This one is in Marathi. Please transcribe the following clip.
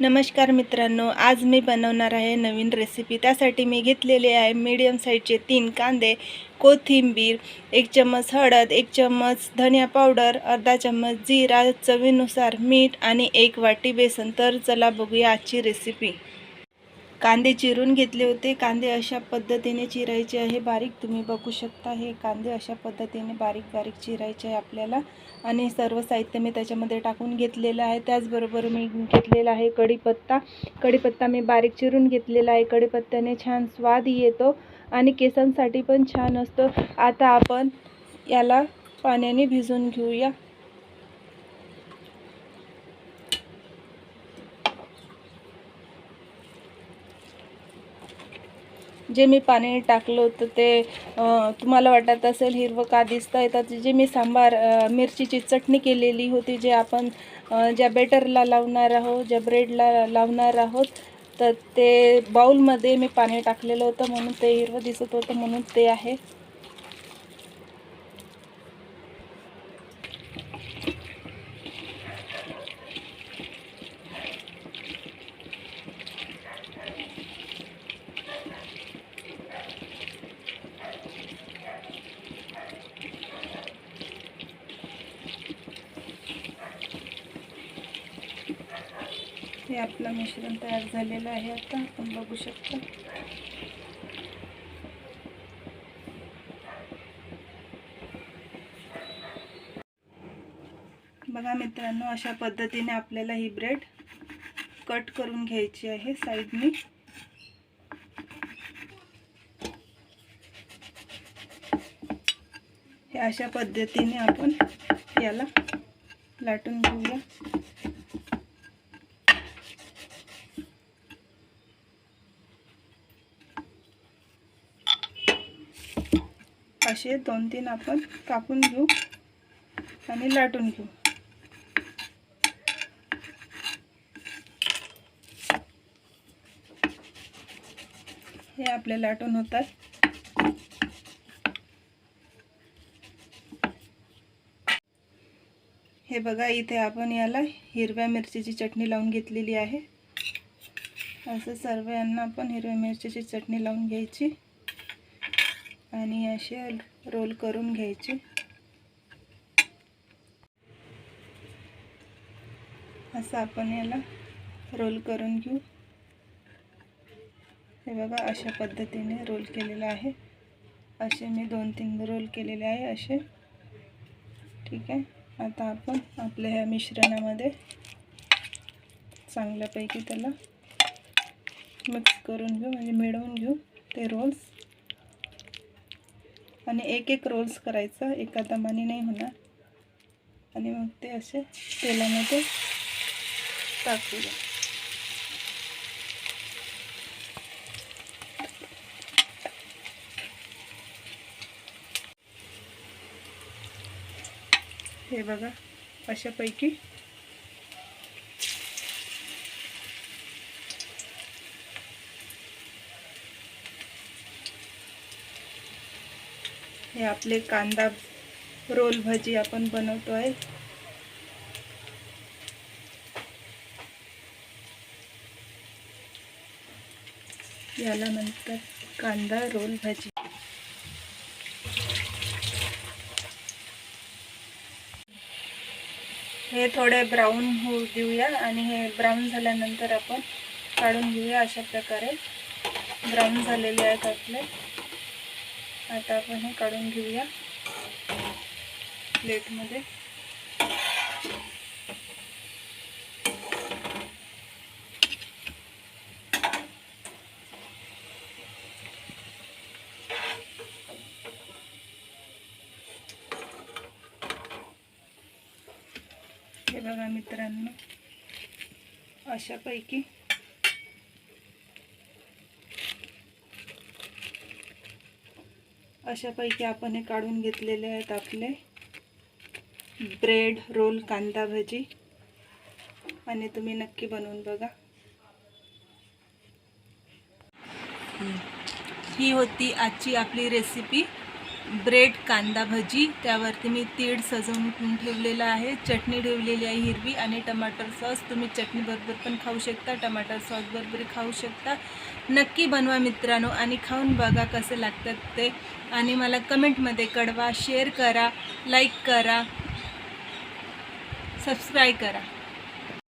नमस्कार मित्रांनो आज मी बनवणार आहे नवीन रेसिपी त्यासाठी मी घेतलेले आहे मीडियम साईजचे तीन कांदे कोथिंबीर एक चम्मच हळद एक चम्मच धनिया पावडर अर्धा चम्मच जिरा चवीनुसार मीठ आणि एक वाटी बेसन. तर चला बघूया आजची रेसिपी कांदे चिरून घेतले होते. कांदे अशा पद्धतीने चिरायचे आहे. बारीक तुम्ही बघू शकता. हे कांदे अशा पद्धतीने बारीक बारीक चिरायचे आहे आपल्याला. आणि सर्व साहित्य मी त्याच्यामध्ये टाकून घेतलेलं आहे. त्याचबरोबर मी घेतलेला आहे कढीपत्ता. कढीपत्ता मी बारीक चिरून घेतलेला आहे. कढीपत्त्याने छान स्वाद येतो आणि केसांसाठी पण छान असतो. आता आपण याला पाण्याने भिजून घेऊया. जे मी पाणी टाकलं होतं ते तुम्हाला वाटत असेल हिरवं का दिसतं आहे तर जे मी सांबार मिरचीची चटणी केलेली होती जे आपण ज्या बेटरला लावणार आहोत ज्या ब्रेडला लावणार आहोत तर ते बाऊलमध्ये मी पाणी टाकलेलं होतं म्हणून ते हिरवं दिसत होतं म्हणून ते आहे. हे आपलं मिश्रण तयार झालेलं आहे आता. आपण बघू शकतो. बघा मित्रांनो अशा पद्धतीने आपल्याला ही ब्रेड कट करून घ्यायची आहे साईडनी. हे अशा पद्धतीने आपण याला लाटून घेऊया. असे दोन तीन आपण कापून घेऊ आणि लाटून घेऊ. हे आपले लाटून होतात. हे बघा इथे आपण याला हिरव्या मिरचीची चटणी लावून घेतलेली आहे. असं सर्व यांना आपण हिरव्या मिरचीची चटणी लावून घ्यायची. आणि असे रोल करून घ्यायची. असं आपण याला रोल करून घेऊ. हे बघा अशा पद्धतीने रोल केलेला आहे. असे मी दोन तीन रोल केलेले आहे असे. ठीक आहे? आता आपण आपल्या ह्या मिश्रणामध्ये चांगल्यापैकी त्याला मिक्स करून घेऊ म्हणजे मिळवून घेऊ ते रोल्स आणि एक एक रोल्स करायचा. एका दमाने नाही होणार. आणि मग ते असे तेलामध्ये टाकूया. हे बघा अशापैकी हे आपले कांदा रोल भजी आपण बनवतो आहे याला नंतर कांदा रोल भाजी. हे थोडे ब्राऊन होऊ देऊया आणि हे ब्राऊन झाल्यानंतर आपण काढून घेऊया अशा प्रकारे. ब्राऊन झालेले आहेत आपले. आता आपण हे काढून घेऊया. प्लेटमध्ये. हे बघा मित्रांनो अशापैकी अशापैकी आपण हे काढून घेतलेले आहेत आपले ब्रेड रोल कांदा भजी. आणि तुम्ही नक्की बनवून बघा. ही होती आजची आपली रेसिपी ब्रेड कांदा भजी. त्यावरती मी तीळ सजवून ठेवलेलं आहे. चटणी ठेवलेली आहे हिरवी. आणि टमाटर सॉस. तुम्ही चटणीबरोबर पण खाऊ शकता टमाटर सॉस बरोबर खाऊ शकता. नक्की बनवा मित्रांनो आणि खाऊन बघा कसं लागतात ते. आणि मला कमेंटमध्ये कळवा शेअर करा लाईक करा सबस्क्राईब करा.